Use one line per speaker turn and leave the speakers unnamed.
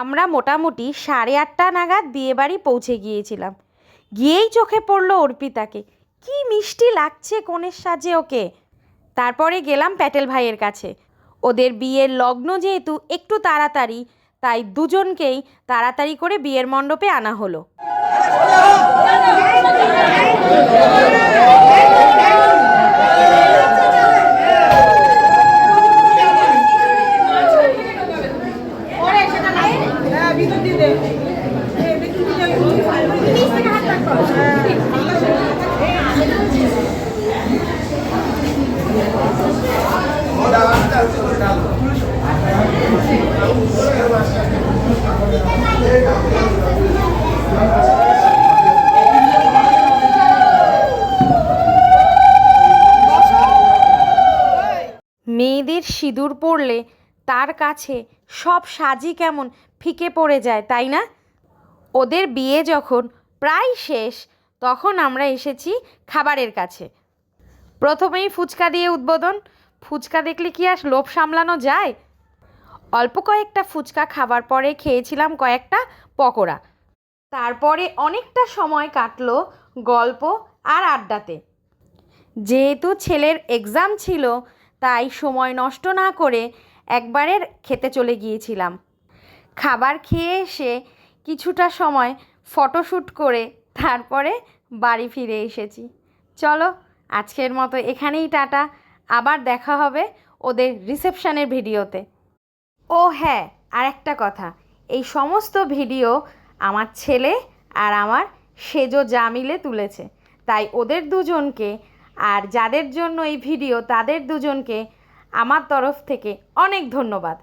আমরা মোটামুটি সাড়ে আটটা নাগাদ বিয়েবাড়ি পৌঁছে গিয়েছিলাম। গিয়েই চোখে পড়ল অর্পিতাকে। কি মিষ্টি লাগছে কনের সাজে ওকে। তারপরে গেলাম প্যাটেল ভাইয়ের কাছে। ওদের বিয়ের লগ্ন যেহেতু একটু তাড়াতাড়ি, তাই দুজনকেই তাড়াতাড়ি করে বিয়ের মণ্ডপে আনা হলো। মেয়েদের সিঁদুর পরলে তার কাছে সব সাজই কেমন ফিকে পড়ে যায়, তাই না? ওদের বিয়ে যখন প্রায় শেষ, তখন আমরা এসেছি খাবারের কাছে। প্রথমেই ফুচকা দিয়ে উদ্বোধন। ফুচকা দেখলে কি আর লোভ সামলানো যায়? অল্প কয়েকটা ফুচকা খাবার পরে খেয়েছিলাম কয়েকটা পকোড়া। তারপরে অনেকটা সময় কাটলো গল্প আর আড্ডাতে। যেহেতু ছেলের এক্সাম ছিল, তাই সময় নষ্ট না করে একবারের খেতে চলে গিয়েছিলাম। খাবার খেয়ে এসে কিছুটা সময় ফটোশ্যুট করে তারপরে বাড়ি ফিরে এসেছি। চলো, আজকের মতো এখানেই টাটা। আবার দেখা হবে ওদের রিসেপশনের ভিডিওতে। ও হ্যাঁ আর একটা কথা। এই সমস্ত ভিডিও আমার ছেলে আর আমার সেজো যা মিলে তুলেছে। তাই ওদের দুজনকে আর যাদের জন্য এই ভিডিও তাদের দুজনকে আমার তরফ থেকে অনেক ধন্যবাদ।